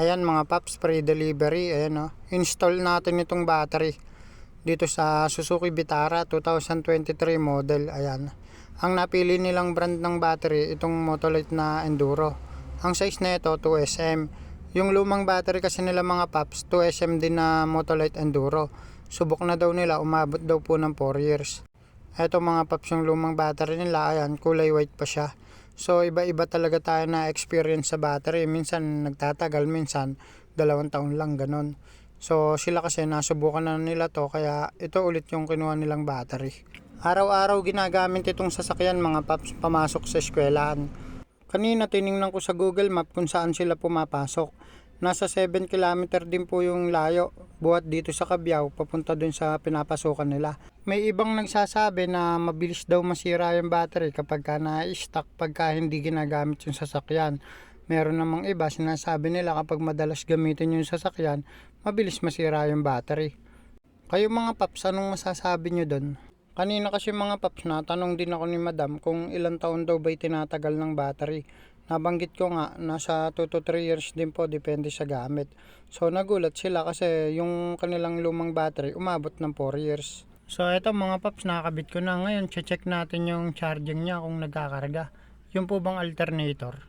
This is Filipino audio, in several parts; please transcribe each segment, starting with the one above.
Ayan mga paps, pre-delivery. Ayan o. Install natin itong battery dito sa Suzuki Vitara 2023 model. Ayan. Ang napili nilang brand ng battery, itong Motolite na Enduro. Ang size na ito, 2SM. Yung lumang battery kasi nila mga paps, 2SM din na Motolite Enduro. Subok na daw nila, umabot daw po ng 4 years. Ito mga paps yung lumang battery nila, ayan, kulay white pa siya. So iba-iba talaga tayo na experience sa battery. Minsan nagtatagal, minsan dalawang taon lang ganon. So sila kasi nasubukan na nila to kaya ito ulit yung kinuha nilang battery. Araw-araw ginagamit itong sasakyan mga paps pamasok sa eskwelahan. Kanina tiningnan ko sa Google Map kung saan sila pumapasok. Nasa 7 km din po yung layo buhat dito sa Cabiao papunta dun sa pinapasukan nila. May ibang nagsasabi na mabilis daw masira yung battery kapag ka na-stuck pagka hindi ginagamit yung sasakyan. Meron namang iba sinasabi nila kapag madalas gamitin yung sasakyan, mabilis masira yung battery. Kayo mga paps, anong masasabi nyo doon? Kanina kasi mga paps, natanong din ako ni madam kung ilang taon daw ba'y tinatagal ng battery. Nabanggit ko nga, nasa 2 to 3 years din po, depende sa gamit. So nagulat sila kasi yung kanilang lumang battery umabot ng 4 years. So eto mga paps, nakakabit ko na ngayon. Check natin yung charging niya kung nagkakarga. Yung po bang alternator?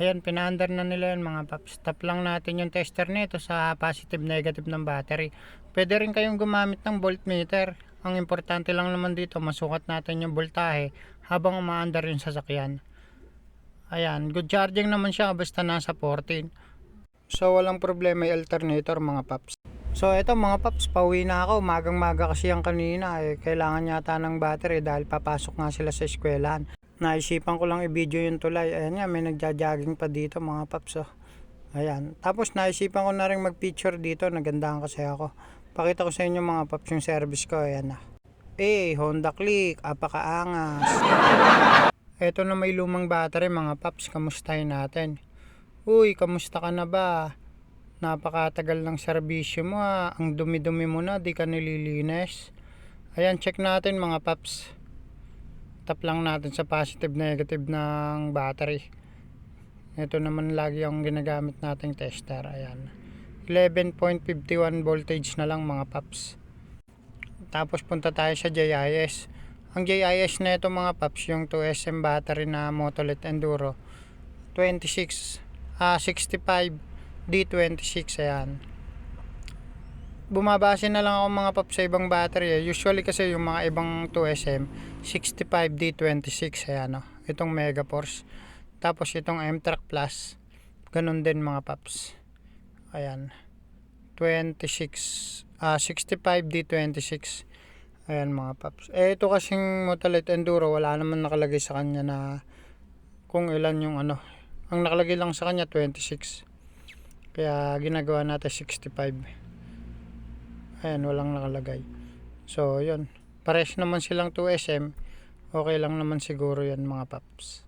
Ayan, pinaandar na nila yan mga paps. Tap lang natin yung tester nito sa positive negative ng battery. Pwede rin kayong gumamit ng voltmeter. Ang importante lang naman dito, masukat natin yung voltahe habang umaandar yung sasakyan. Ayan, good charging naman siya basta nasa 14. So walang problema yung alternator mga paps. So eto mga paps, pauwi na ako. Magang maga kasi yung kanina. Eh, kailangan yata ng battery dahil papasok nga sila sa eskwelahan. Naisipan ko lang i-video yung tulay. Ayan nga, may nagja-jogging pa dito mga paps. Oh. Ayan. Tapos naisipan ko na rin mag-picture dito. Nagandahan kasi ako. Pakita ko sa inyo mga paps yung service ko. Ayan na. Eh, Honda Click. Apakaangas. Eto na may lumang battery mga paps. Kamustahin natin. Uy, kamusta ka na ba? Napakatagal ng serbisyo mo ha. Ang dumi-dumi mo na, di ka nililinis. Ayan, check natin mga paps. Tap lang natin sa positive negative ng battery. Ito naman lagi ang ginagamit nating tester. Ayan. 11.51 voltage na lang mga paps. Tapos punta tayo sa JIS. Ang JIS na ito mga paps, yung 2SM battery na Motolite Enduro. 26, ah 65 D26 ayan bumabase na lang ako mga paps sa ibang battery eh. usually kasi yung mga ibang 2SM 65 D26 ayan o itong Megaforce tapos itong M-Track Plus ganun din mga paps ayan 26 ah 65 D26 ayan mga paps. Eh ito kasing Motolite Enduro wala naman nakalagay sa kanya na kung ilan yung ano. Ang nakalagay lang sa kanya 26 kaya ginagawa natin 65 ayan walang nakalagay. So yun. Pares naman silang 2SM okay lang naman siguro yan mga paps.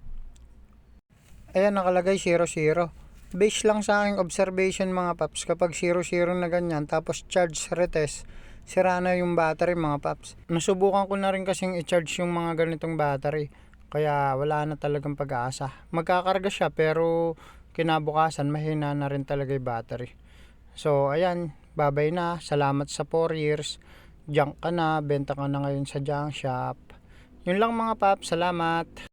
Ayan nakalagay 00 base lang sa aking observation mga paps. Kapag 00 na ganyan tapos charge retest sira na yung battery mga paps nasubukan ko na rin kasing i-charge yung mga ganitong battery kaya wala na talagang pag-asa. Magkakarga siya pero kinabukasan mahina na rin talaga yung battery. So ayan, babay na. Salamat sa 4 years. Junk ka na, benta ka na ngayon sa junk shop. Yun lang mga paps, salamat.